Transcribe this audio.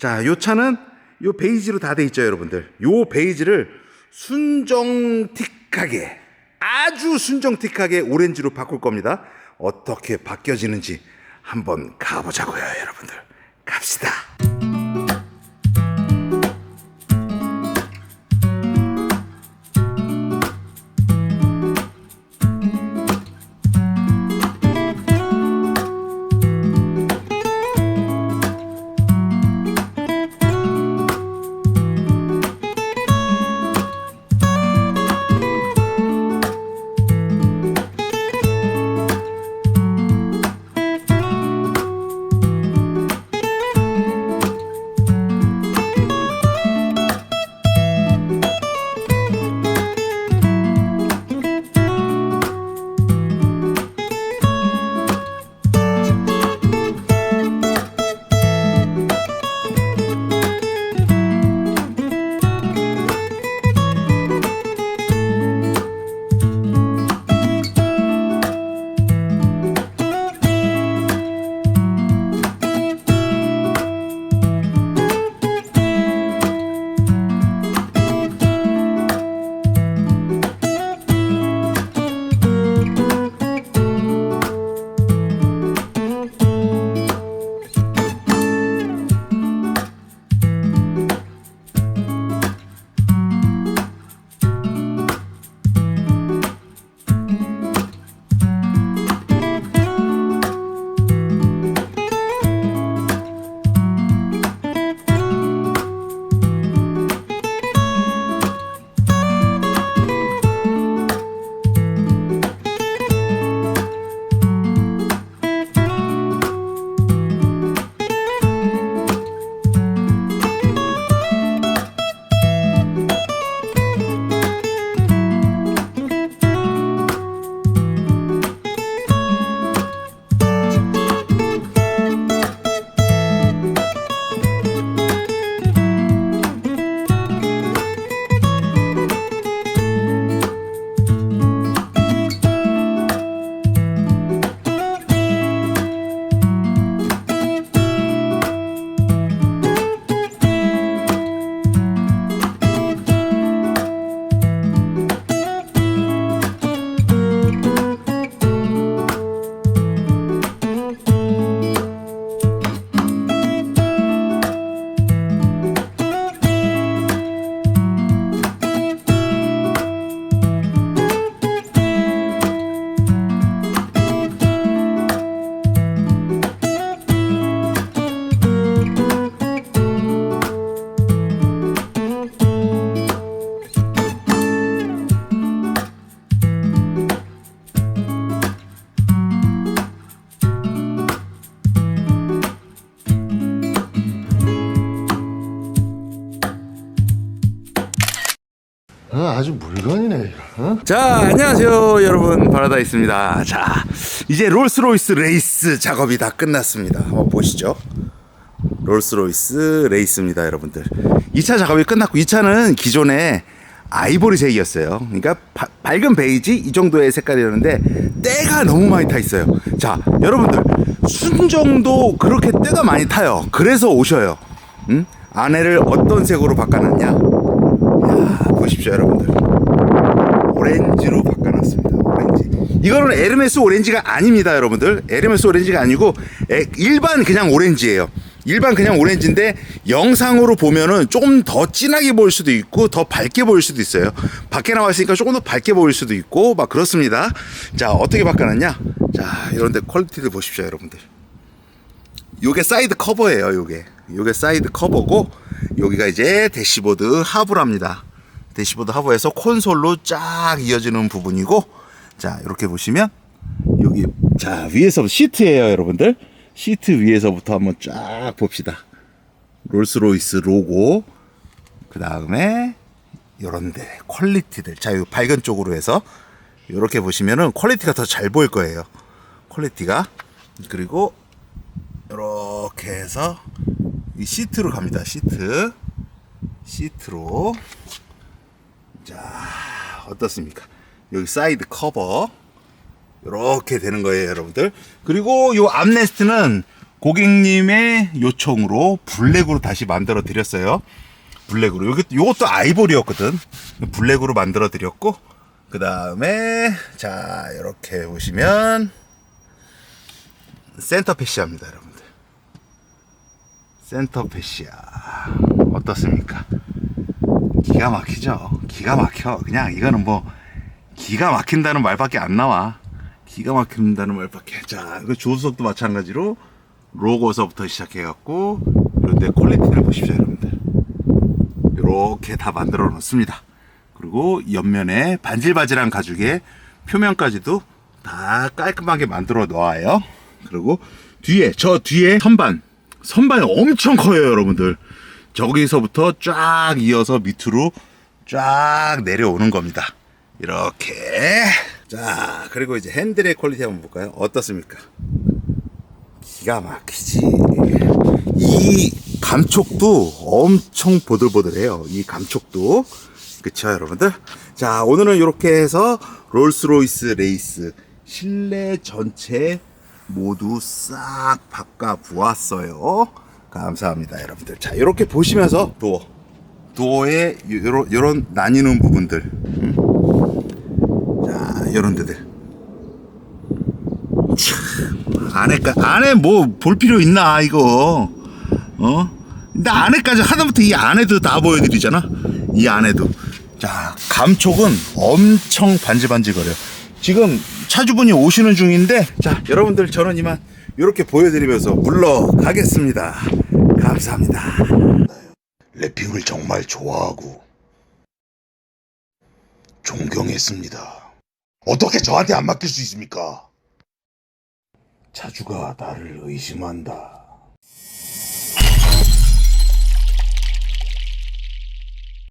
자, 요 차는 요 베이지로 다 돼 있죠, 여러분들. 요 베이지를 순정틱하게 아주 순정틱하게 오렌지로 바꿀 겁니다. 어떻게 바뀌어지는지 한번 가보자고요, 여러분들. 어, 아주 물건이네. 어? 자, 안녕하세요, 여러분. 바라다있습니다. 자, 이제 롤스로이스 레이스 작업이 다 끝났습니다. 한번 보시죠. 롤스로이스 레이스입니다, 여러분들. 2차 작업이 끝났고, 2차는 기존에 아이보리색이었어요. 그러니까 바- 밝은 베이지 이 정도의 색깔이었는데 때가 너무 많이 타 있어요. 자, 여러분들 순정도 그렇게 때가 많이 타요. 그래서 오셔요. 응? 안에를 어떤 색으로 바꿔놨냐? 야, 보십시오, 여러분들. 오렌지로 바꿔놨습니다. 오렌지. 이거는 에르메스 오렌지가 아닙니다, 여러분들. 에르메스 오렌지가 아니고 에, 일반 그냥 오렌지예요. 일반 그냥 오렌지인데 영상으로 보면은 조금 더 진하게 보일 수도 있고 더 밝게 보일 수도 있어요. 밖에 나와 있으니까 조금 더 밝게 보일 수도 있고 막 그렇습니다. 자, 어떻게 바꿔놨냐? 자, 이런데 퀄리티를 보십시오, 여러분들. 요게 사이드 커버예요, 요게. 요게 사이드 커버고 여기가 이제 대시보드 하부랍니다. 대시보드 하부에서 콘솔로 쫙 이어지는 부분이고 자, 이렇게 보시면 여기 자, 위에서 시트예요, 여러분들. 시트 위에서부터 한번 쫙 봅시다. 롤스로이스 로고 그 다음에 요런데 퀄리티들. 자, 요 밝은 쪽으로 해서 이렇게 보시면은 퀄리티가 더 잘 보일 거예요. 퀄리티가 그리고 이렇게 해서 이 시트로 갑니다. 시트 시트로 자 어떻습니까? 여기 사이드 커버 이렇게 되는 거예요, 여러분들. 그리고 요 암레스트는 고객님의 요청으로 블랙으로 다시 만들어 드렸어요. 블랙으로. 요것, 요것도 아이보리였거든. 블랙으로 만들어 드렸고, 그 다음에, 자, 이렇게 보시면, 센터 패시아입니다, 여러분들. 센터 패시아. 어떻습니까? 기가 막히죠? 기가 막혀. 그냥 이거는 뭐, 기가 막힌다는 말밖에 안 나와. 기가 막힌다는 말밖에. 자, 그 조수석도 마찬가지로 로고서부터 시작해갖고, 그런데 퀄리티를 보십시오, 여러분들. 이렇게 다 만들어 놓습니다. 그리고 옆면에 반질반질한 가죽의 표면까지도 다 깔끔하게 만들어 놓아요. 그리고 뒤에, 저 뒤에 선반. 선반이 엄청 커요, 여러분들. 저기서부터 쫙 이어서 밑으로 쫙 내려오는 겁니다. 이렇게. 자, 그리고 이제 핸들의 퀄리티 한번 볼까요? 어떻습니까? 기가 막히지. 이 감촉도 엄청 보들보들해요. 이 감촉도. 그쵸, 여러분들? 자, 오늘은 이렇게 해서 롤스로이스 레이스 실내 전체 모두 싹 바꿔 보았어요. 감사합니다, 여러분들. 자, 이렇게 보시면서 도어. 도어의 요런, 요런 나뉘는 부분들. 음? 자, 요런 데들. 안에까 안에 뭐 볼 필요 있나 이거 어? 근데 안에까지 하다부터 이 안에도 다 보여드리잖아 이 안에도 자 감촉은 엄청 반질반질거려 지금 차주분이 오시는 중인데 자 여러분들 저는 이만 이렇게 보여드리면서 물러가겠습니다 감사합니다 래핑을 정말 좋아하고 존경했습니다 어떻게 저한테 안 맡길 수 있습니까? 차주가 나를 의심한다.